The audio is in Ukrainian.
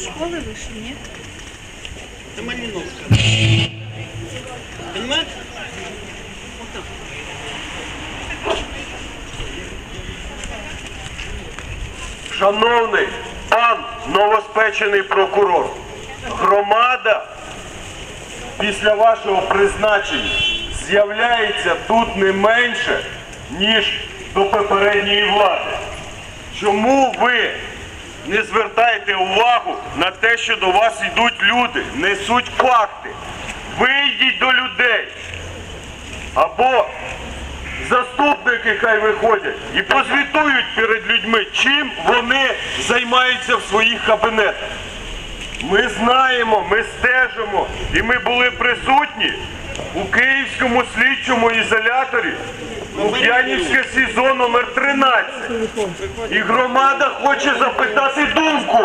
Школы вышли, нет? Это Малиновка. Понимаешь? Шановний пан новоспечений прокурор, громада після вашого призначення з'являється тут не менше, ніж до попередньої влади. Чому ви не звертаєте увагу на те, що до вас йдуть люди, несуть факти? Вийдіть до людей. Або заступники хай виходять і позвітують перед людьми, чим вони займаються в своїх кабінетах. Ми знаємо, ми стежимо, і ми були присутні у Київському слідчому ізоляторі у П'янівське СІЗО номер 13. І громада хоче запитати думку.